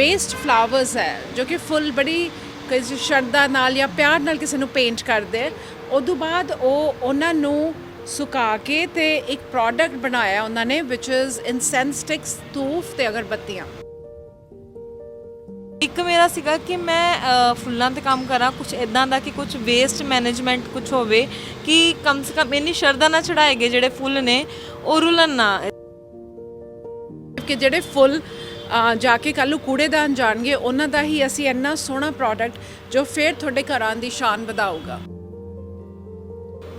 Waste flowers ਹੈ ਜੋ ਕਿ ਫੁੱਲ ਬੜੀ ਕਿਸੇ ਸ਼ਰਧਾ ਨਾਲ ਜਾਂ ਪਿਆਰ ਨਾਲ ਕਿਸੇ ਨੂੰ ਪੇਂਟ ਕਰਦੇ ਆ। ਉਦੋਂ ਬਾਅਦ ਉਹ ਉਹਨਾਂ ਨੂੰ ਸੁਕਾ ਕੇ ਤੇ ਇੱਕ ਪ੍ਰੋਡਕਟ ਬਣਾਇਆ ਉਹਨਾਂ ਨੇ ਵਿਚ ਇਜ਼ ਇਨਸੈਂਸ ਸਟਿਕਸ ਧੂਫ ਤੇ ਅਗਰਬੱਤੀਆਂ। ਇੱਕ ਮੇਰਾ ਸੀਗਾ ਕਿ ਮੈਂ ਫੁੱਲਾਂ ਤੇ ਕੰਮ ਕਰਾਂ ਕੁਝ ਇਦਾਂ ਦਾ ਕਿ ਕੁਝ ਵੇਸਟ ਮੈਨੇਜਮੈਂਟ ਕੁਝ ਹੋਵੇ ਕਿ ਕਮ ਸੇ ਕਮ ਇੰਨੀ ਸ਼ਰਧਾ ਨਾਲ ਚੜਾਏ ਗਏ ਜਿਹੜੇ ਫੁੱਲ ਨੇ ਉਹ ਰੁਲਣ ਨਾ। ਕਿ ਜਿਹੜੇ ਫੁੱਲ ਜਾ ਕੇ ਕੱਲ ਨੂੰ ਕੂੜੇਦਾਨ ਜਾਣਗੇ ਉਹਨਾਂ ਦਾ ਹੀ ਅਸੀਂ ਇੰਨਾ ਸੋਹਣਾ ਪ੍ਰੋਡਕਟ ਜੋ ਫੇਰ ਤੁਹਾਡੇ ਘਰਾਂ ਦੀ ਸ਼ਾਨ ਵਧਾਊਗਾ।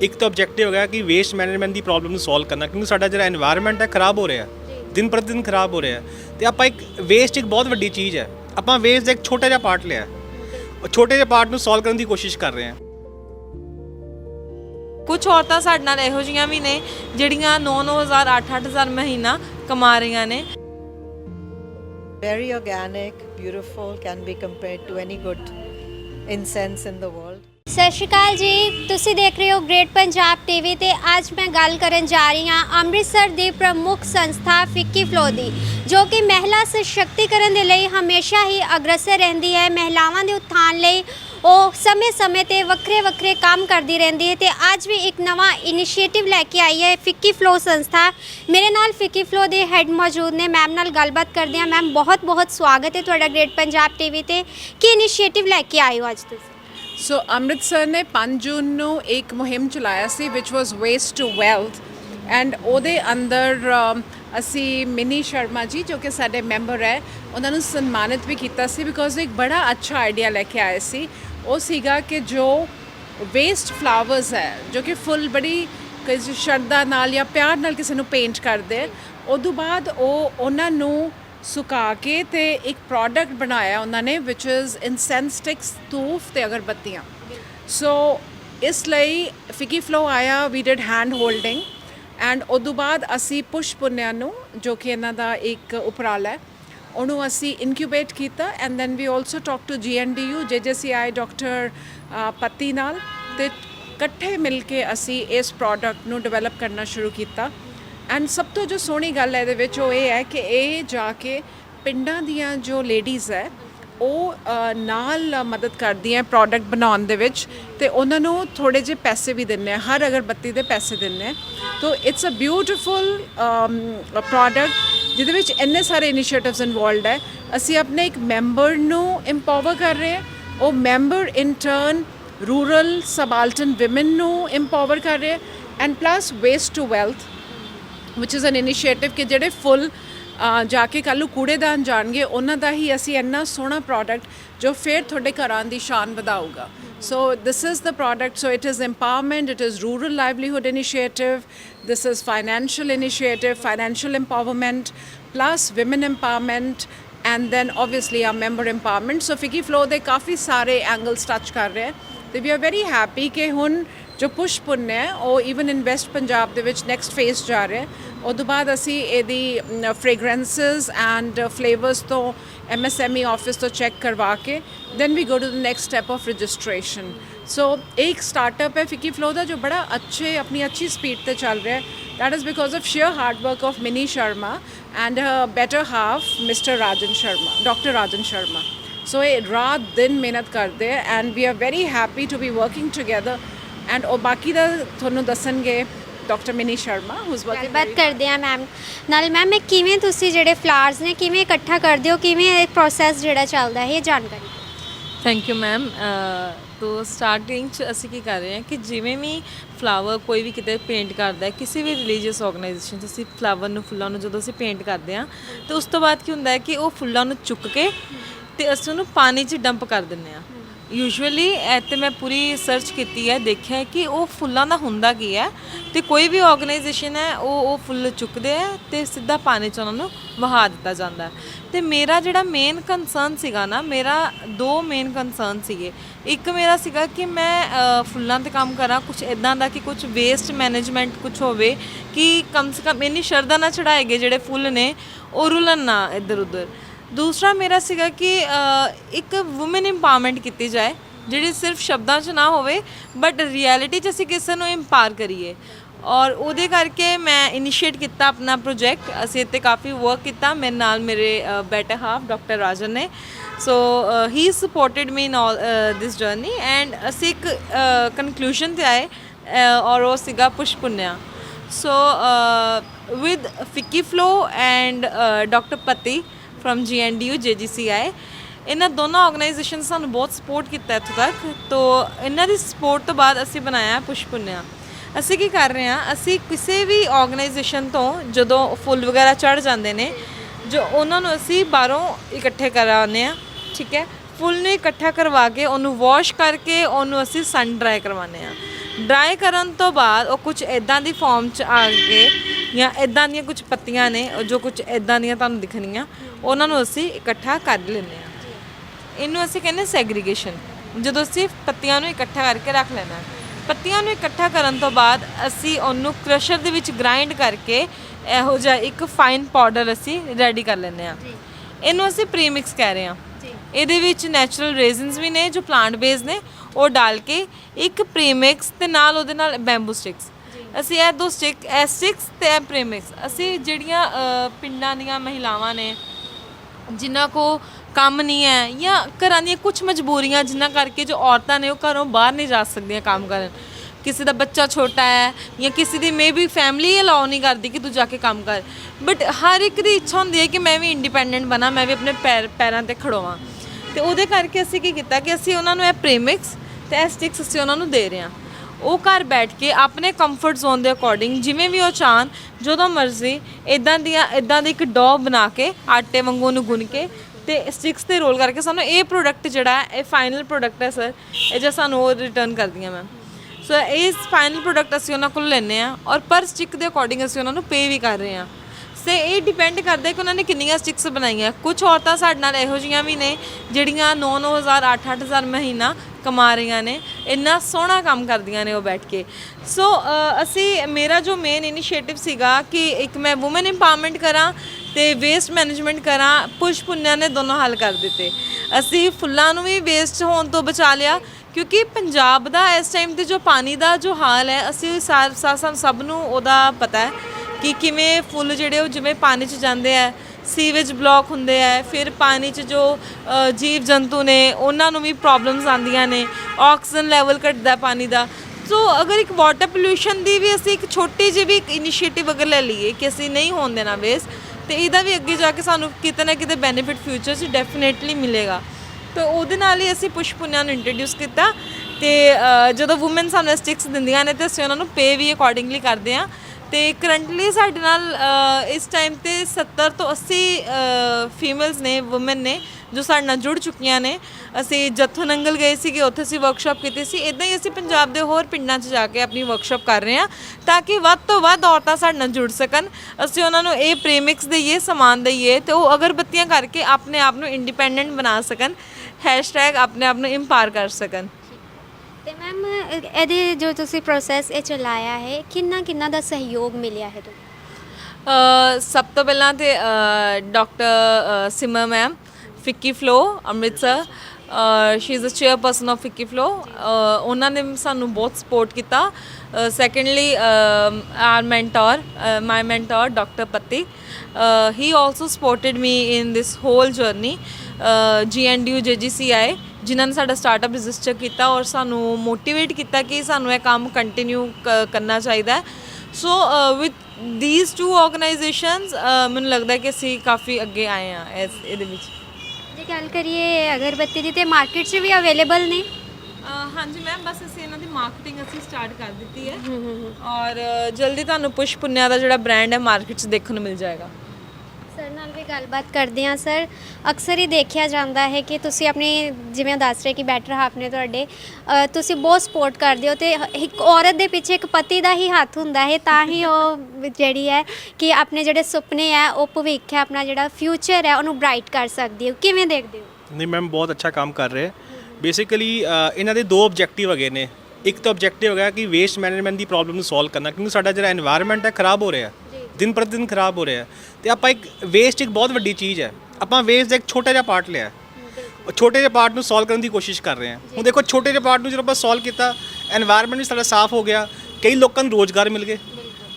ਇੱਕ ਤਾਂ ਆਬਜੈਕਟਿਵ ਹੈਗਾ ਕਿ ਵੇਸਟ ਮੈਨੇਜਮੈਂਟ ਦੀ ਪ੍ਰੋਬਲਮ ਨੂੰ ਸੋਲਵ ਕਰਨਾ ਕਿਉਂਕਿ ਸਾਡਾ ਜਿਹੜਾ এনवायरमेंट ਹੈ ਖਰਾਬ ਹੋ ਰਿਹਾ। ਦਿਨ ਪ੍ਰਤੀ ਦਿਨ ਖਰਾਬ ਹੋ ਰਿਹਾ। ਤੇ ਆਪਾਂ ਇੱਕ ਵੇਸਟ ਇੱਕ ਬਹੁਤ ਵੱਡੀ ਚੀਜ਼ ਹੈ। ਆਪਾਂ ਵੇਸਟ ਦਾ ਇੱਕ ਛੋਟਾ ਜਿਹਾ ਪਾਰਟ ਲਿਆ। ਔਰ ਛੋਟੇ ਜਿਹੇ ਪਾਰਟ ਨੂੰ ਸੋਲਵ ਕਰਨ ਦੀ ਕੋਸ਼ਿਸ਼ ਕਰ ਰਹੇ ਹਾਂ। ਕੁਝ ਔਰਤਾਂ ਸਾਡੇ ਨਾਲ ਇਹੋ ਜਿਹੀਆਂ ਵੀ ਨੇ ਜਿਹੜੀਆਂ 9-9000 8-8000 ਮਹੀਨਾ ਕਮਾ ਰਹੀਆਂ ਨੇ। Very organic, beautiful, can be compared to any good incense in the world. ਸਤਿ ਸ਼੍ਰੀ ਅਕਾਲ ਜੀ ਤੁਸੀਂ ਦੇਖ ਰਹੇ ਹੋ ਗ੍ਰੇਟ ਪੰਜਾਬ ਟੀਵੀ ਤੇ ਅੱਜ ਮੈਂ ਗੱਲ ਕਰਨ ਜਾ ਰਹੀ ਹਾਂ ਅੰਮ੍ਰਿਤਸਰ ਦੀ ਪ੍ਰਮੁੱਖ ਸੰਸਥਾ ਫਿੱਕੀ ਫਲੋ ਦੀ ਜੋ ਕਿ ਮਹਿਲਾ ਸਸ਼ਕਤੀਕਰਨ ਦੇ ਲਈ ਹਮੇਸ਼ਾ ਹੀ ਅਗਰਸਰ ਰਹਿੰਦੀ ਹੈ ਮਹਿਲਾਵਾਂ ਦੇ ਉત્ਥਾਨ ਲਈ ਉਹ ਸਮੇਂ-ਸਮੇਂ ਤੇ ਵੱਖਰੇ-ਵੱਖਰੇ ਕੰਮ ਕਰਦੀ ਰਹਿੰਦੀ ਹੈ ਤੇ ਅੱਜ ਵੀ ਇੱਕ ਨਵਾਂ ਇਨੀਸ਼ੀਏਟਿਵ ਲੈ ਕੇ ਆਈ ਹੈ ਫਿੱਕੀ ਫਲੋ ਸੰਸਥਾ। ਮੇਰੇ ਨਾਲ ਫਿੱਕੀ ਫਲੋ ਦੇ ਹੈੱਡ ਮੌਜੂਦ ਨੇ। ਮੈਮ ਨਾਲ ਗੱਲਬਾਤ ਕਰਦੇ ਹਾਂ। ਮੈਮ ਬਹੁਤ-ਬਹੁਤ ਸਵਾਗਤ ਹੈ ਤੁਹਾਡਾ ਗ੍ਰੇਟ ਪੰਜਾਬ ਟੀਵੀ ਤੇ। ਕੀ ਇਨੀਸ਼ੀਏਟਿਵ ਲੈ ਕੇ ਆਏ ਹੋ ਅੱਜ ਤੁਸੀਂ? ਸੋ ਅੰਮ੍ਰਿਤਸਰ ਨੇ 5 ਜੂਨ ਨੂੰ ਇੱਕ ਮੁਹਿੰਮ ਚਲਾਇਆ ਸੀ ਵਿਚ was waste to wealth and ਉਹਦੇ ਅੰਦਰ ਅਸੀਂ ਮਿਨੀ ਸ਼ਰਮਾ ਜੀ, ਜੋ ਕਿ ਸਾਡੇ ਮੈਂਬਰ ਹੈ, ਉਹਨਾਂ ਨੂੰ ਸਨਮਾਨਿਤ ਵੀ ਕੀਤਾ ਸੀ ਬਿਕੋਜ਼ ਇੱਕ ਬੜਾ ਅੱਛਾ ਆਈਡੀਆ ਲੈ ਕੇ ਆਏ ਸੀ। ਉਹ ਸੀਗਾ ਕਿ ਜੋ ਵੇਸਟ ਫਲਾਵਰਸ ਹੈ, ਜੋ ਕਿ ਫੁੱਲ ਬੜੀ ਕਿਸੇ ਸ਼ਰਧਾ ਨਾਲ ਜਾਂ ਪਿਆਰ ਨਾਲ ਕਿਸੇ ਨੂੰ ਪੇਂਟ ਕਰਦੇ ਆ ਉਦੋਂ ਬਾਅਦ ਉਹ ਉਹਨਾਂ ਨੂੰ ਸੁਕਾ ਕੇ ਤੇ ਇੱਕ ਪ੍ਰੋਡਕਟ ਬਣਾਇਆ ਉਹਨਾਂ ਨੇ ਵਿਚ ਇਜ਼ ਇਨਸੈਂਸ ਸਟਿਕਸ ਧੂਫ ਤੇ ਅਗਰਬੱਤੀਆਂ। ਸੋ ਇਸ ਲਈ ਫਿਕੀ ਫਲੋ ਆਇਆ we did hand holding and ਉਦੋਂ ਬਾਅਦ ਅਸੀਂ ਪੁਸ਼ ਪੁੰਨਿਆ ਨੂੰ, ਜੋ ਕਿ ਇਹਨਾਂ ਦਾ ਇੱਕ ਉਪਰਾਲਾ ਹੈ ਉਹਨੂੰ ਅਸੀਂ ਇਨਕਿਊਬੇਟ ਕੀਤਾ and then we also talk to GNDU JJCI doctor ਪੱਤੀ ਨਾਲ ਤੇ ਇਕੱਠੇ ਮਿਲ ਕੇ ਅਸੀਂ ਇਸ ਪ੍ਰੋਡਕਟ ਨੂੰ ਡਿਵੈਲਪ ਕਰਨਾ ਸ਼ੁਰੂ ਕੀਤਾ। ਐਂਡ ਸਭ ਤੋਂ ਜੋ ਸੋਹਣੀ ਗੱਲ ਹੈ ਇਹਦੇ ਵਿੱਚ ਉਹ ਇਹ ਹੈ ਕਿ ਇਹ ਜਾ ਕੇ ਪਿੰਡਾਂ ਦੀਆਂ ਜੋ ਲੇਡੀਜ਼ ਹੈ, ਉਹ ਨਾਲ ਮਦਦ ਕਰਦੀਆਂ ਪ੍ਰੋਡਕਟ ਬਣਾਉਣ ਦੇ ਵਿੱਚ ਤੇ ਉਹਨਾਂ ਨੂੰ ਥੋੜੇ ਜਿਹੇ ਪੈਸੇ ਵੀ ਦਿੰਨੇ ਆ ਹਰ ਅਗਰਬੱਤੀ ਦੇ ਪੈਸੇ ਦਿੰਨੇ ਆ ਤੋ ਇਟਸ ਅ ਬਿਊਟੀਫੁਲ ਪ੍ਰੋਡਕਟ ਜਿਹਦੇ ਵਿੱਚ ਇੰਨੇ ਸਾਰੇ ਇਨੀਸ਼ੀਏਟਿਵਸ ਇਨਵੋਲਡ ਹੈ। ਅਸੀਂ ਆਪਣੇ ਇੱਕ ਮੈਂਬਰ ਨੂੰ ਇੰਪਾਵਰ ਕਰ ਰਹੇ ਹਾਂ। ਉਹ member in turn rural subaltern women ਨੂੰ ਇੰਪਾਵਰ ਕਰ ਰਹੇ and plus waste to wealth which is an initiative ਕਿ ਜਿਹੜੇ ਫੁੱਲ ਜਾ ਕੇ ਕੱਲ੍ਹ ਨੂੰ ਕੂੜੇਦਾਨ ਜਾਣਗੇ, ਉਹਨਾਂ ਦਾ ਹੀ ਅਸੀਂ ਇੰਨਾ ਸੋਹਣਾ ਪ੍ਰੋਡਕਟ ਜੋ ਫਿਰ ਤੁਹਾਡੇ ਘਰਾਂ ਦੀ ਸ਼ਾਨ ਵਧਾਊਗਾ। So this is the product so it is empowerment it is rural livelihood initiative this is financial initiative financial empowerment plus women empowerment and then obviously our member empowerment so FICCI FLO ਦੇ ਕਾਫੀ ਸਾਰੇ angles touch ਕਰ ਰਹੇ ਹੈ ਤੇ ਵੀ are very happy ਕਿ ਹੁਣ ਜੋ ਪੁਸ਼ ਪੁੰਨ ਹੈ ਉਹ ਇਵਨ ਇਨਵੈਸਟ ਪੰਜਾਬ ਦੇ ਵਿੱਚ ਨੈਕਸਟ ਫੇਸ ਜਾ ਰਿਹਾ ਹੈ ਉਦੋਂ ਬਾਅਦ ਅਸੀਂ ਇਹਦੀ ਫ੍ਰੈਗਰੈਂਸਸ ਐਂਡ ਫਲੇਵਰਸ ਤੋਂ ਐਮਐਸਐਮਈ ਆਫਿਸ ਤੋਂ ਚੈੱਕ ਕਰਵਾ ਕੇ then we go to the next step of registration so ਇੱਕ ਸਟਾਰਟਅਪ ਹੈ ਫਿਕੀ ਫਲੋ ਦਾ ਜੋ ਬੜਾ ਅੱਛੇ, ਆਪਣੀ ਅੱਛੀ ਸਪੀਡ ਤੇ ਚੱਲ ਰਿਹਾ ਹੈ that is because of sheer hard work of Mini Sharma and her better half Mr. Rajan Sharma Dr. Rajan Sharma so, ਇਹ ਰਾਤ ਦਿਨ ਮਿਹਨਤ ਕਰਦੇ ਹੈ and we are very happy to be working together and ਉਹ ਬਾਕੀ ਦਾ ਤੁਹਾਨੂੰ ਦੱਸਣਗੇ doctor Mini Sharma who is working ਗੱਲਬਾਤ ਕਰਦੇ ਆ ਮੈਮ ਨਾਲ ਮੈਮ ਇਹ ਕਿਵੇਂ ਤੁਸੀਂ ਜਿਹੜੇ ਫਲਾਵਰਸ ਨੇ ਕਿਵੇਂ ਇਕੱਠਾ ਕਰਦੇ ਹੋ? ਕਿਵੇਂ ਇਹ ਪ੍ਰੋਸੈਸ ਜਿਹੜਾ ਚੱਲਦਾ ਹੈ ਇਹ ਜਾਣਕਾਰੀ ਥੈਂਕ ਯੂ ਮੈਮ ਤੋ ਸਟਾਰਟਿੰਗ ਚ ਅਸੀਂ ਕੀ ਕਰ ਰਹੇ ਹਾਂ ਕਿ ਜਿਵੇਂ ਵੀ ਫਲਾਵਰ ਕੋਈ ਵੀ ਕਿਤੇ ਪੇਂਟ ਕਰਦਾ ਹੈ ਕਿਸੇ ਵੀ ਰਿਲੀਜੀਅਸ ਆਰਗੇਨਾਈਜੇਸ਼ਨ 'ਚ ਅਸੀਂ ਫਲਾਵਰ ਨੂੰ ਫੁੱਲਾਂ ਨੂੰ ਜਦੋਂ ਅਸੀਂ ਪੇਂਟ ਕਰਦੇ ਹਾਂ ਤੇ ਉਸ ਤੋਂ ਬਾਅਦ ਕੀ ਹੁੰਦਾ ਹੈ ਕਿ ਉਹ ਫੁੱਲਾਂ ਨੂੰ ਚੁੱਕ ਕੇ ਤੇ ਅਸੀਂ ਉਹਨੂੰ ਪਾਣੀ 'ਚ ਡੰਪ ਕਰ ਦਿੰਦੇ ਹਾਂ। ਯੂਜੂਅਲੀ ਤੇ ਮੈਂ ਪੂਰੀ ਸਰਚ ਕੀਤੀ ਹੈ, ਦੇਖਿਆ ਹੈ ਕਿ ਉਹ ਫੁੱਲਾਂ ਦਾ ਹੁੰਦਾ ਕੀ ਹੈ ਤੇ ਕੋਈ ਵੀ ਆਰਗੇਨਾਈਜੇਸ਼ਨ ਹੈ, ਉਹ ਉਹ ਫੁੱਲ ਚੁੱਕਦੇ ਹੈ ਤੇ ਸਿੱਧਾ ਪਾਣੀ 'ਚ ਉਹਨਾਂ ਨੂੰ ਵਹਾ ਦਿੱਤਾ ਜਾਂਦਾ ਹੈ। ਤੇ ਮੇਰਾ ਜਿਹੜਾ ਮੇਨ ਕੰਸਰਨ ਸੀਗਾ ਨਾ, ਮੇਰਾ ਦੋ ਮੇਨ ਕੰਸਰਨ ਸੀਗੇ। ਇੱਕ ਮੇਰਾ ਸੀਗਾ ਕਿ ਮੈਂ ਫੁੱਲਾਂ ਤੇ ਕੰਮ ਕਰਾਂ ਕੁਝ ਇਦਾਂ ਦਾ ਕਿ ਕੁਝ ਵੇਸਟ ਮੈਨੇਜਮੈਂਟ ਕੁਝ ਹੋਵੇ, ਕਿ ਕਮ ਸੇ ਕਮ ਇੰਨੀ ਸ਼ਰਧਾ ਨਾ ਚੜਾਏ ਜਿਹੜੇ ਫੁੱਲ ਨੇ, ਉਹ ਰੁਲਣ ਨਾ ਇੱਧਰ ਉੱਧਰ ਦੂਸਰਾ ਮੇਰਾ ਸੀਗਾ ਕਿ ਅ, ਇੱਕ ਔਮਨ ਇੰਪਾਵਰਮੈਂਟ ਕੀਤੀ ਜਾਏ ਜਿਹੜੀ ਸਿਰਫ ਸ਼ਬਦਾਂ 'ਚ ਨਾ ਹੋਵੇ ਬਟ ਰਿਐਲਿਟੀ 'ਚ ਅਸੀਂ ਕਿਸੇ ਨੂੰ ਇੰਪਾਰ ਕਰੀਏ। ਔਰ ਉਹਦੇ ਕਰਕੇ ਮੈਂ ਇਨੀਸ਼ੀਏਟ ਕੀਤਾ ਆਪਣਾ ਪ੍ਰੋਜੈਕਟ ਅਸੀਂ ਇੱਥੇ ਕਾਫੀ ਵਰਕ ਕੀਤਾ। ਮੇਰੇ ਨਾਲ ਮੇਰੇ ਬੈਟਰ ਹਾਫ ਡਾਕਟਰ ਰਾਜਨ ਨੇ। So he supported me in all this journey and ਅਸੀਂ ਇੱਕ ਕਨਕਲੂਜਨ ਤੇ ਆਏ ਅ, ਔਰ ਉਹ ਸੀਗਾ Pushpunya so with FICCI FLO and doctor Pati. From GNDU GGCI ਇਹਨਾਂ ਦੋਨਾਂ ਆਰਗੇਨਾਈਜੇਸ਼ਨ ਸਾਨੂੰ ਬਹੁਤ ਸਪੋਰਟ ਕੀਤਾ ਇੱਥੋਂ ਤੱਕ। ਤੋ ਇਹਨਾਂ ਦੀ ਸਪੋਰਟ ਤੋਂ ਬਾਅਦ ਅਸੀਂ ਬਣਾਇਆ ਪੁਸ਼ਪੁੰਨਿਆ ਅਸੀਂ ਕੀ ਕਰ ਰਹੇ ਹਾਂ, ਅਸੀਂ ਕਿਸੇ ਵੀ ਆਰਗੇਨਾਈਜੇਸ਼ਨ ਤੋਂ ਜਦੋਂ ਫੁੱਲ ਵਗੈਰਾ ਚੜ ਜਾਂਦੇ ਨੇ, ਜੋ ਉਹਨਾਂ ਨੂੰ ਅਸੀਂ ਬਾਹਰੋਂ ਇਕੱਠੇ ਕਰਾਉਂਦੇ ਆ ਠੀਕ ਹੈ? ਫੁੱਲ ਨੂੰ ਇਕੱਠਾ ਕਰਵਾ ਕੇ, ਉਹਨੂੰ ਵਾਸ਼ ਕਰਕੇ, ਉਹਨੂੰ ਅਸੀਂ ਸਨ ਡਰਾਈ ਕਰਵਾਉਂਦੇ ਆ ਡਰਾਈ ਕਰਨ ਤੋਂ ਬਾਅਦ ਉਹ ਕੁਝ ਇਦਾਂ ਦੀ ਫਾਰਮ ਚ ਆ ਕੇ ਜਾਂ ਇਦਾਂ ਦੀਆਂ ਕੁਝ ਪੱਤੀਆਂ ਨੇ ਜੋ ਕੁਝ ਇਦਾਂ ਦੀਆਂ ਤੁਹਾਨੂੰ ਦਿਖਣੀਆਂ ਉਹਨਾਂ ਨੂੰ ਅਸੀਂ ਇਕੱਠਾ ਕਰ ਲੈਂਦੇ ਆ ਇਹਨੂੰ ਅਸੀਂ ਕਹਿੰਦੇ ਸੈਗਰੀਗੇਸ਼ਨ ਜਦੋਂ ਅਸੀਂ ਪੱਤੀਆਂ ਨੂੰ ਇਕੱਠਾ ਕਰਕੇ ਰੱਖ ਲੈਣਾ ਹੈ। ਪੱਤੀਆਂ ਨੂੰ ਇਕੱਠਾ ਕਰਨ ਤੋਂ ਬਾਅਦ ਅਸੀਂ ਉਹਨੂੰ ਕ੍ਰਸ਼ਰ ਦੇ ਵਿੱਚ ਗ੍ਰਾਈਂਡ ਕਰਕੇ ਇਹੋ ਜਿਹਾ ਇੱਕ ਫਾਈਨ ਪਾਊਡਰ ਅਸੀਂ ਰੈਡੀ ਕਰ ਲੈਂਦੇ ਆ ਇਹਨੂੰ ਅਸੀਂ ਪ੍ਰੀਮਿਕਸ ਕਹਿ ਰਹੇ ਹਾਂ। ਇਹਦੇ ਵਿੱਚ ਨੈਚੁਰਲ ਰੇਜ਼ਨਸ ਵੀ ਨੇ ਜੋ ਪਲਾਂਟ ਬੇਸਡ ਨੇ ਉਹ ਡਾਲ ਕੇ ਇੱਕ ਪ੍ਰੀਮਿਕਸ ਤੇ ਨਾਲ ਉਹਦੇ ਨਾਲ ਬੈਂਬੂ ਸਟਿਕਸ ਅਸੀਂ ਇਹ ਦੋ ਸਟਿਕ ਇਹ ਸਟਿਕਸ ਤੇ ਇਹ ਪ੍ਰੀਮਿਕਸ ਅਸੀਂ ਜਿਹੜੀਆਂ ਪਿੰਡਾਂ ਦੀਆਂ ਮਹਿਲਾਵਾਂ ਨੇ ਜਿਨ੍ਹਾਂ ਕੋ ਕੰਮ ਨਹੀਂ ਹੈ ਜਾਂ ਘਰਾਂ ਦੀਆਂ ਕੁਝ ਮਜਬੂਰੀਆਂ ਜਿਨ੍ਹਾਂ ਕਰਕੇ ਜੋ ਔਰਤਾਂ ਨੇ ਉਹ ਘਰੋਂ ਬਾਹਰ ਨਹੀਂ ਜਾ ਸਕਦੀਆਂ ਕੰਮ ਕਰਨ। ਕਿਸੇ ਦਾ ਬੱਚਾ ਛੋਟਾ ਹੈ ਜਾਂ ਕਿਸੇ ਦੀ ਮੇਬੀ ਫੈਮਿਲੀ ਅਲਾਉ ਨਹੀਂ ਕਰਦੀ ਕਿ ਤੂੰ ਜਾ ਕੇ ਕੰਮ ਕਰ। ਬਟ ਹਰ ਇੱਕ ਦੀ ਇੱਛਾ ਹੁੰਦੀ ਹੈ ਕਿ ਮੈਂ ਵੀ ਇੰਡੀਪੈਂਡੈਂਟ ਬਣਾ ਮੈਂ ਵੀ ਆਪਣੇ ਪੈਰ ਪੈਰਾਂ ਤੇ ਖੜੋਵਾਂ। ਤੇ ਉਹਦੇ ਕਰਕੇ ਅਸੀਂ ਕੀ ਕੀਤਾ ਕਿ ਅਸੀਂ ਉਹਨਾਂ ਨੂੰ ਇਹ ਪ੍ਰੀਮਿਕਸ ਤੇ ਇਹ ਸਟਿਕਸ ਅਸੀਂ ਉਹਨਾਂ ਨੂੰ ਦੇ ਰਹੇ ਹਾਂ। ਉਹ ਘਰ ਬੈਠ ਕੇ ਆਪਣੇ ਕੰਫਰਟ ਜ਼ੋਨ ਦੇ ਅਕੋਰਡਿੰਗ ਜਿਵੇਂ ਵੀ ਉਹ ਚਾਹਨ ਜਦੋਂ ਮਰਜ਼ੀ ਇਦਾਂ ਦੀਆਂ ਇਦਾਂ ਦੀ ਇੱਕ ਡੋ ਬਣਾ ਕੇ ਆਟੇ ਵਾਂਗੂ ਉਹਨੂੰ ਗੁੰਨ ਕੇ ਤੇ ਸਟਿਕਸ ਤੇ ਰੋਲ ਕਰਕੇ ਸਾਨੂੰ ਇਹ ਪ੍ਰੋਡਕਟ ਜਿਹੜਾ ਹੈ, ਇਹ ਫਾਈਨਲ ਪ੍ਰੋਡਕਟ ਹੈ ਸਰ, ਇਹ ਜੇ ਸਾਨੂੰ ਉਹ ਰਿਟਰਨ ਕਰਦੀਆਂ ਮੈਮ। ਸੋ ਇਸ ਫਾਈਨਲ ਪ੍ਰੋਡਕਟ ਅਸੀਂ ਉਹਨਾਂ ਕੋਲ ਲੈਨੇ ਆ ਔਰ ਪਰ ਸਟਿਕ ਦੇ ਅਕੋਰਡਿੰਗ ਅਸੀਂ ਉਹਨਾਂ ਨੂੰ ਪੇ ਵੀ ਕਰ ਰਹੇ ਹਾਂ। ਸੇ ਇਹ ਡਿਪੈਂਡ ਕਰਦਾ ਕਿ ਉਹਨਾਂ ਨੇ ਕਿੰਨੀਆਂ ਸਟਿਕਸ ਬਣਾਈਆਂ। ਕੁਝ ਔਰਤਾਂ ਸਾਡੇ ਨਾਲ ਇਹੋ ਜੀਆਂ ਵੀ ਨੇ, ਜਿਹੜੀਆਂ 9-9000 8-8000 ਮਹੀਨਾ ਕਮਾ ਰਹੀਆਂ ਨੇ। ਇੰਨਾ ਸੋਹਣਾ ਕੰਮ ਕਰਦੀਆਂ ਨੇ ਉਹ ਬੈਠ ਕੇ। ਸੋ ਅਸੀਂ, ਮੇਰਾ ਜੋ ਮੇਨ ਇਨੀਸ਼ੀਏਟਿਵ ਸੀਗਾ ਕਿ ਇੱਕ ਮੈਂ ਔਮਨ ਇੰਪਾਵਰਮੈਂਟ ਕਰਾਂ ਤੇ ਵੇਸਟ ਮੈਨੇਜਮੈਂਟ ਕਰਾਂ, ਪੁਸ਼ ਪੁੰਨਿਆ ਨੇ ਦੋਨੋਂ ਹੱਲ ਕਰ ਦਿੱਤੇ। ਅਸੀਂ ਫੁੱਲਾਂ ਨੂੰ ਵੀ ਵੇਸਟ ਹੋਣ ਤੋਂ ਬਚਾ ਲਿਆ, ਕਿਉਂਕਿ ਪੰਜਾਬ ਦਾ ਇਸ ਟਾਈਮ ਤੇ ਜੋ ਪਾਣੀ ਦਾ ਜੋ ਹਾਲ ਹੈ, ਅਸੀਂ ਸਾ- ਸਭ ਨੂੰ ਉਹਦਾ ਪਤਾ ਹੈ। ਕਿ ਕਿਵੇਂ ਫੁੱਲ ਜਿਹੜੇ ਉਹ ਜਿਵੇਂ ਪਾਣੀ 'ਚ ਜਾਂਦੇ ਆ ਸੀਵੇਜ ਬਲੌਕ ਹੁੰਦੇ ਆ ਫਿਰ ਪਾਣੀ 'ਚ ਜੋ ਅ, ਜੀਵ ਜੰਤੂ ਨੇ ਉਹਨਾਂ ਨੂੰ ਵੀ ਪ੍ਰੋਬਲਮਸ ਆਉਂਦੀਆਂ ਨੇ ਆਕਸੀਜਨ ਲੈਵਲ ਘਟਦਾ ਪਾਣੀ ਦਾ। ਸੋ ਅਗਰ ਇੱਕ ਵਾਟਰ ਪੋਲੂਸ਼ਨ ਦੀ ਵੀ ਅਸੀਂ ਇੱਕ ਛੋਟੀ ਜਿਹੀ ਵੀ ਇੱਕ ਇਨੀਸ਼ੀਏਟਿਵ ਅਗਰ ਲੈ ਲਈਏ ਕਿ ਅਸੀਂ ਨਹੀਂ ਹੋਣ ਦੇਣਾ ਵੇਸਟ ਤੇ ਇਹਦਾ ਵੀ ਅੱਗੇ ਜਾ ਕੇ ਸਾਨੂੰ ਕਿਤੇ ਨਾ ਕਿਤੇ ਬੈਨੀਫਿਟ ਫਿਊਚਰ 'ਚ ਡੈਫੀਨੇਟਲੀ ਮਿਲੇਗਾ। ਤੇ ਉਹਦੇ ਨਾਲ ਹੀ ਅਸੀਂ ਪੁਸ਼ ਪੁੰਨਿਆ ਨੂੰ ਇੰਟਰੋਡਿਊਸ ਕੀਤਾ ਤੇ ਅ, ਜਦੋਂ ਔਮਨ ਸਾਨੂੰ ਸਟਿਕਸ ਦਿੰਦੀਆਂ ਨੇ ਤੇ ਅਸੀਂ ਉਹਨਾਂ ਨੂੰ ਪੇ ਵੀ ਅਕੋਰਡਿੰਗਲੀ ਕਰਦੇ ਆ ਤੇ ਕਰੰਟਲੀ ਸਾਡੇ ਨਾਲ ਅ, ਇਸ ਟਾਈਮ ਤੇ 70 ਤੋਂ 80 ਫੀਮੇਲਸ ਨੇ ਔਮਨ ਨੇ ਜੋ ਸਾਡੇ ਨਾਲ ਜੁੜ ਚੁੱਕੀਆਂ ਨੇ। ਅਸੀਂ ਜੱਥੋ ਨੰਗਲ ਗਏ ਸੀਗੇ ਉੱਥੇ ਅਸੀਂ ਵਰਕਸ਼ਾਪ ਕੀਤੀ ਸੀ। ਇਦਾਂ ਹੀ ਅਸੀਂ ਪੰਜਾਬ ਦੇ ਹੋਰ ਪਿੰਡਾਂ 'ਚ ਜਾ ਕੇ ਆਪਣੀ ਵਰਕਸ਼ਾਪ ਕਰ ਰਹੇ ਹਾਂ ਤਾਂ ਕਿ ਵੱਧ ਤੋਂ ਵੱਧ ਔਰਤਾਂ ਸਾਡੇ ਨਾਲ ਜੁੜ ਸਕਣ। ਅਸੀਂ ਉਹਨਾਂ ਨੂੰ ਇਹ ਪ੍ਰੇਮਿਕਸ ਦੇਈਏ ਸਮਾਨ ਦੇਈਏ ਤੇ ਉਹ ਅਗਰਬੱਤੀਆਂ ਕਰਕੇ ਆਪਣੇ ਆਪ ਨੂੰ ਇੰਡੀਪੈਂਡੈਂਟ ਬਣਾ ਸਕਣ। ਹੈਸ਼ਟੈਗ ਆਪਣੇ ਆਪ ਨੂੰ ਇੰਪਾਰ ਕਰ ਸਕਣ। ਤੇ ਮੈਮ, ਇਹਦੇ ਜੋ ਤੁਸੀਂ ਪ੍ਰੋਸੈਸ ਇਹ ਚਲਾਇਆ ਹੈ, ਕਿੰਨਾ ਕਿੰਨਾ ਦਾ ਸਹਿਯੋਗ ਮਿਲਿਆ ਹੈ ਤੁਹਾਨੂੰ? ਸਭ ਤੋਂ ਪਹਿਲਾਂ ਤੇ doctor Simar ma'am, FICCI FLO, Amritsar she is uh chairperson of FICCI FLO ਉਹਨਾਂ ਨੇ ਸਾਨੂੰ ਬਹੁਤ ਸਪੋਰਟ ਕੀਤਾ। Secondly our mentor my mentor doctor Pati he also supported me in this whole journey GNDU GGCI ਜਿਨ੍ਹਾਂ ਨੇ ਸਾਡਾ startup register ਕੀਤਾ ਔਰ ਸਾਨੂੰ ਮੋਟੀਵੇਟ ਕੀਤਾ ਕਿ ਸਾਨੂੰ ਇਹ ਕੰਮ ਕੰਟੀਨਿਊ ਕਰਨਾ ਚਾਹੀਦਾ ਹੈ। So with these two organisations ਮੈਨੂੰ ਲੱਗਦਾ ਕਿ ਅਸੀਂ ਕਾਫੀ ਅੱਗੇ ਆਏ ਹਾਂ ਇਸ ਇਹਦੇ ਵਿੱਚ। ਜੇ ਗੱਲ ਕਰੀਏ ਅਗਰਬੱਤੀ ਦੀ ਤੇ ਮਾਰਕੀਟ 'ਚ ਵੀ ਅਵੇਲੇਬਲ ਨੇ? ਹਾਂਜੀ ਮੈਮ ਬਸ ਅਸੀਂ ਇਹਨਾਂ ਦੀ ਮਾਰਕੀਟਿੰਗ ਅਸੀਂ ਸਟਾਰਟ ਕਰ ਦਿੱਤੀ ਹੈ। ਔਰ ਜਲਦੀ ਤੁਹਾਨੂੰ ਪੁਸ਼ ਪੁੰਨਿਆ ਦਾ ਜਿਹੜਾ ਬ੍ਰਾਂਡ ਹੈ ਮਾਰਕੀਟ 'ਚ ਦੇਖਣ ਨੂੰ ਮਿਲ ਜਾਏਗਾ। ਸਰ ਨਾਲ ਵੀ ਗੱਲਬਾਤ ਕਰਦੇ ਹਾਂ, ਸਰ। ਅਕਸਰ ਹੀ ਦੇਖਿਆ ਜਾਂਦਾ ਹੈ ਕਿ ਤੁਸੀਂ ਆਪਣੇ, ਜਿਵੇਂ ਦੱਸ ਰਹੇ ਕਿ ਬੈਟਰ ਹਾਫ ਨੇ ਤੁਹਾਡੇ ਤੁਸੀਂ ਬਹੁਤ ਸਪੋਰਟ ਕਰਦੇ ਹੋ ਤੇ ਇੱਕ ਔਰਤ ਦੇ ਪਿੱਛੇ ਇੱਕ ਪਤੀ ਦਾ ਹੀ ਹੱਥ ਹੁੰਦਾ ਹੈ, ਤਾਂ ਹੀ ਉਹ ਜਿਹੜੀ ਹੈ ਕਿ ਆਪਣੇ ਜਿਹੜੇ ਸੁਪਨੇ ਹੈ ਉਹ ਭਵਿੱਖ ਹੈ ਆਪਣਾ ਜਿਹੜਾ ਫਿਊਚਰ ਹੈ, ਉਹਨੂੰ ਬ੍ਰਾਈਟ ਕਰ ਸਕਦੀ ਹੈ। ਕਿਵੇਂ ਦੇਖਦੇ ਹੋ? ਨਹੀਂ ਮੈਮ ਬਹੁਤ ਅੱਛਾ ਕੰਮ ਕਰ ਰਹੇ। ਬੇਸਿਕਲੀ ਇਹਨਾਂ ਦੇ ਦੋ ਆਬਜੈਕਟਿਵ ਹੈਗੇ ਨੇ। ਇੱਕ ਤਾਂ ਆਬਜੈਕਟਿਵ ਹੈਗਾ ਕਿ ਵੇਸਟ ਮੈਨੇਜਮੈਂਟ ਦੀ ਪ੍ਰੋਬਲਮ ਨੂੰ ਸੋਲਵ ਕਰਨਾ, ਕਿਉਂਕਿ ਸਾਡਾ ਜਿਹੜਾ এনवायरमेंट ਹੈ, ਖਰਾਬ ਹੋ ਰਿਹਾ। ਦਿਨ ਪ੍ਰਤੀ ਦਿਨ ਖਰਾਬ ਹੋ ਰਿਹਾ ਤੇ ਆਪਾਂ ਇੱਕ ਵੇਸਟ ਇੱਕ ਬਹੁਤ ਵੱਡੀ ਚੀਜ਼ ਹੈ। ਆਪਾਂ ਵੇਸਟ ਦਾ ਇੱਕ ਛੋਟਾ ਜਿਹਾ ਪਾਰਟ ਲਿਆ ਉਹ ਛੋਟੇ ਜਿਹੇ ਪਾਰਟ ਨੂੰ ਸੋਲਵ ਕਰਨ ਦੀ ਕੋਸ਼ਿਸ਼ ਕਰ ਰਹੇ ਹਾਂ। ਹੁਣ ਦੇਖੋ ਛੋਟੇ ਜਿਹੇ ਪਾਰਟ ਨੂੰ ਜਦੋਂ ਆਪਾਂ ਸੋਲਵ ਕੀਤਾ এনवायरमेंट ਵੀ ਸਾਡਾ ਸਾਫ਼ ਹੋ ਗਿਆ। ਕਈ ਲੋਕਾਂ ਨੂੰ ਰੋਜ਼ਗਾਰ ਮਿਲ ਗਏ।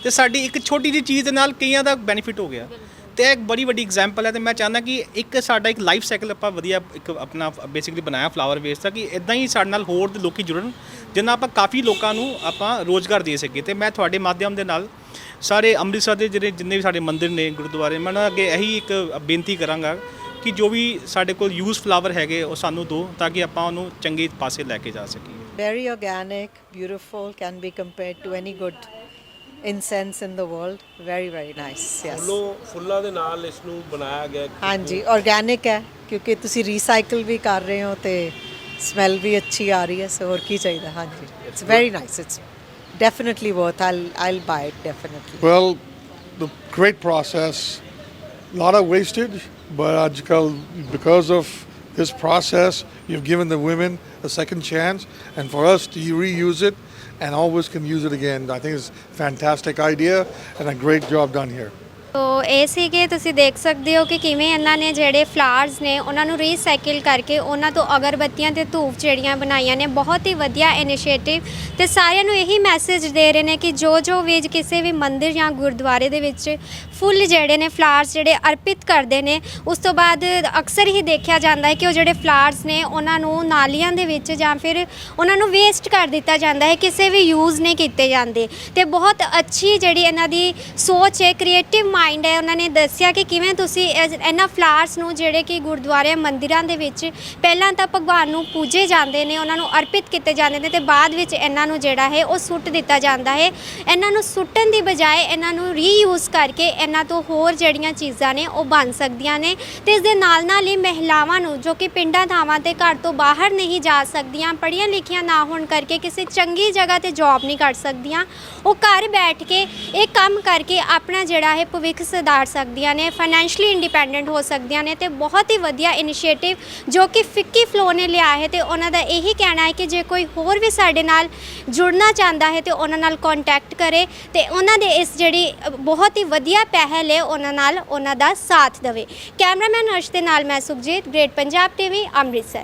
ਤੇ ਸਾਡੀ ਇੱਕ ਛੋਟੀ ਜਿਹੀ ਚੀਜ਼ ਦੇ ਨਾਲ ਕਈਆਂ ਦਾ ਬੈਨੀਫਿਟ ਹੋ ਗਿਆ। ਤੇ ਇਹ ਇੱਕ ਬੜੀ ਵੱਡੀ ਐਗਜ਼ਾਮਪਲ ਹੈ ਤੇ ਮੈਂ ਚਾਹੁੰਦਾ ਕਿ ਇੱਕ ਸਾਡਾ ਇੱਕ ਲਾਈਫ ਸਾਈਕਲ ਆਪਾਂ ਵਧੀਆ ਇੱਕ ਆਪਣਾ ਬੇਸਿਕਲੀ ਬਣਾਇਆ ਫਲਾਵਰ ਵੇਸਟ ਦਾ ਕਿ ਇਦਾਂ ਹੀ ਸਾਡੇ ਨਾਲ ਹੋਰ ਦੇ ਲੋਕੀ ਜੁੜਨ ਜਿੰਨਾ ਆਪਾਂ ਕਾਫੀ ਲੋਕਾਂ ਨੂੰ ਆਪਾਂ ਰੋਜ਼ਗਾਰ ਦੇ ਸਕੀਏ। ਤੇ ਮੈਂ ਤੁਹਾਡੇ ਮਾਧਿਅਮ ਦੇ ਨਾਲ ਸਾਰੇ ਅੰਮ੍ਰਿਤਸਰ ਦੇ ਜਿਹੜੇ ਜਿੰਨੇ ਵੀ ਸਾਡੇ ਮੰਦਿਰ ਨੇ ਗੁਰਦੁਆਰੇ ਮੈਂ ਉਹਨਾਂ ਅੱਗੇ ਇਹੀ ਇੱਕ ਬੇਨਤੀ ਕਰਾਂਗਾ ਕਿ ਜੋ ਵੀ ਸਾਡੇ ਕੋਲ ਯੂਜ਼ ਫਲਾਵਰ ਹੈਗੇ ਉਹ ਸਾਨੂੰ ਦਿਓ ਤਾਂ ਕਿ ਆਪਾਂ ਉਹਨੂੰ ਚੰਗੇ ਪਾਸੇ ਲੈ ਕੇ ਜਾ ਸਕੀਏ। Very organic, beautiful can be compared to any good incense in the world. Very, very nice. Yes. ਫੁੱਲੋਂ ਫੁੱਲਾਂ ਦੇ ਨਾਲ ਇਸ ਨੂੰ ਬਣਾਇਆ ਗਿਆ ਹਾਂਜੀ ਆਰਗੈਨਿਕ ਹੈ ਕਿਉਂਕਿ ਤੁਸੀਂ ਰੀਸਾਈਕਲ ਵੀ ਕਰ ਰਹੇ ਹੋ ਤੇ ਸਮੈਲ ਵੀ ਅੱਛੀ ਆ ਰਹੀ ਹੈ ਸੋ ਹੋਰ ਕੀ ਚਾਹੀਦਾ ਹਾਂਜੀ it's very nice it's definitely worth I'll I'll buy it definitely Well, the great process, a lot of wastage, but Ajkal, because of this process, you've given the women a second chance, and for us to reuse it and always can use it again. I think it's a fantastic idea and a great job done here. ਤੋ ਇਹ ਸੀ ਕਿ ਤੁਸੀਂ ਦੇਖ ਸਕਦੇ ਹੋ ਕਿ ਕਿਵੇਂ ਇਹਨਾਂ ਨੇ ਜਿਹੜੇ ਫਲਾਵਰਸ ਨੇ, ਉਹਨਾਂ ਨੂੰ ਰੀਸਾਈਕਲ ਕਰਕੇ ਉਹਨਾਂ ਤੋਂ ਅਗਰਬੱਤੀਆਂ ਤੇ ਧੂਪ ਜਿਹੜੀਆਂ ਬਣਾਈਆਂ ਨੇ, ਬਹੁਤ ਹੀ ਵਧੀਆ ਇਨੀਸ਼ੀਏਟਿਵ ਤੇ ਸਾਰਿਆਂ ਨੂੰ ਇਹੀ ਮੈਸੇਜ ਦੇ ਰਹੇ ਨੇ ਕਿ ਜੋ ਜੋ ਵੀ ਕਿਸੇ ਵੀ ਮੰਦਿਰ ਜਾਂ ਗੁਰਦੁਆਰੇ ਦੇ ਵਿੱਚ ਫੁੱਲ ਜਿਹੜੇ ਨੇ ਫਲਾਵਰਸ ਜਿਹੜੇ ਅਰਪਿਤ ਕਰਦੇ ਨੇ, ਉਸ ਤੋਂ ਬਾਅਦ ਅਕਸਰ ਹੀ ਦੇਖਿਆ ਜਾਂਦਾ ਹੈ ਕਿ ਉਹ ਜਿਹੜੇ ਫਲਾਵਰਸ ਨੇ, ਉਹਨਾਂ ਨੂੰ ਨਾਲੀਆਂ ਦੇ ਵਿੱਚ ਜਾਂ ਫਿਰ ਉਹਨਾਂ ਨੂੰ ਵੇਸਟ ਕਰ ਦਿੱਤਾ ਜਾਂਦਾ ਹੈ, ਕਿਸੇ ਵੀ ਯੂਜ਼ ਨਹੀਂ ਕੀਤੇ ਜਾਂਦੇ ਤੇ ਬਹੁਤ ਅੱਛੀ ਜਿਹੜੀ ਇਹਨਾਂ ਦੀ ਸੋਚ ਹੈ ਕ੍ਰੀਏਟਿਵ ਮਾਈਂਡ ਹੈ, ਉਹਨਾਂ ਨੇ ਦੱਸਿਆ ਕਿ ਕਿਵੇਂ ਤੁਸੀਂ ਇਸ- ਇਹਨਾਂ ਫਲਾਵਰਸ ਨੂੰ ਜਿਹੜੇ ਕਿ ਗੁਰਦੁਆਰੇ ਮੰਦਿਰਾਂ ਦੇ ਵਿੱਚ ਪਹਿਲਾਂ ਤਾਂ ਭਗਵਾਨ ਨੂੰ ਪੂਜੇ ਜਾਂਦੇ ਨੇ, ਉਹਨਾਂ ਨੂੰ ਅਰਪਿਤ ਕੀਤੇ ਜਾਂਦੇ ਨੇ ਤੇ ਬਾਅਦ ਵਿੱਚ ਇਹਨਾਂ ਨੂੰ ਜਿਹੜਾ ਹੈ ਉਹ ਸੁੱਟ ਦਿੱਤਾ ਜਾਂਦਾ ਹੈ। ਇਹਨਾਂ ਨੂੰ ਸੁੱਟਣ ਦੀ ਬਜਾਏ ਇਹਨਾਂ ਨੂੰ ਰੀਯੂਜ਼ ਕਰਕੇ ਇਹਨਾਂ ਤੋਂ ਹੋਰ ਜਿਹੜੀਆਂ ਚੀਜ਼ਾਂ ਨੇ ਉਹ ਬਣ ਸਕਦੀਆਂ ਨੇ ਤੇ ਇਸ ਦੇ ਨਾਲ ਨਾਲ ਹੀ ਮਹਿਲਾਵਾਂ ਨੂੰ, ਜੋ ਕਿ ਪਿੰਡਾਂ ਥਾਵਾਂ ਤੇ ਘਰ ਤੋਂ ਬਾਹਰ ਨਹੀਂ ਜਾ ਸਕਦੀਆਂ, ਪੜ੍ਹੀਆਂ ਲਿਖੀਆਂ ਨਾ ਹੋਣ ਕਰਕੇ ਕਿਸੇ ਚੰਗੀ ਜਗ੍ਹਾ ਤੇ ਜੌਬ ਨਹੀਂ ਕਰ ਸਕਦੀਆਂ, ਉਹ ਘਰ ਬੈਠ ਕੇ ਇਹ ਕੰਮ ਕਰਕੇ ਆਪਣਾ ਜਿਹੜਾ ਹੈ ਭਵਿੱਖ ਸੁਧਾਰ ਸਕਦੀਆਂ ਨੇ ਫਾਈਨੈਂਸ਼ਲੀ ਇੰਡੀਪੈਂਡੈਂਟ ਹੋ ਸਕਦੀਆਂ ਨੇ ਤੇ ਬਹੁਤ ਹੀ ਵਧੀਆ ਇਨੀਸ਼ੀਏਟਿਵ ਜੋ ਕਿ ਫਿੱਕੀ ਫਲੋ ਨੇ ਲਿਆ ਹੈ ਤੇ ਉਹਨਾਂ ਦਾ ਇਹੀ ਕਹਿਣਾ ਹੈ ਕਿ ਜੇ ਕੋਈ ਹੋਰ ਵੀ ਸਾਡੇ ਨਾਲ ਜੁੜਨਾ ਚਾਹੁੰਦਾ ਹੈ ਤੇ ਉਹਨਾਂ ਨਾਲ ਕੰਟੈਕਟ ਕਰੇ ਤੇ ਉਹਨਾਂ ਦੇ ਇਸ ਜਿਹੜੀ ਬਹੁਤ ਹੀ ਵਧੀਆ ਪਹਿਲ ਹੈ ਉਹਨਾਂ ਨਾਲ ਉਹਨਾਂ ਦਾ ਸਾਥ ਦੇਵੇ। ਕੈਮਰਾਮੈਨ ਹਰਸ਼ ਦੇ ਨਾਲ ਮੈਂ ਸੁਖਜੀਤ ਗ੍ਰੇਟ ਪੰਜਾਬ ਟੀਵੀ ਅੰਮ੍ਰਿਤਸਰ।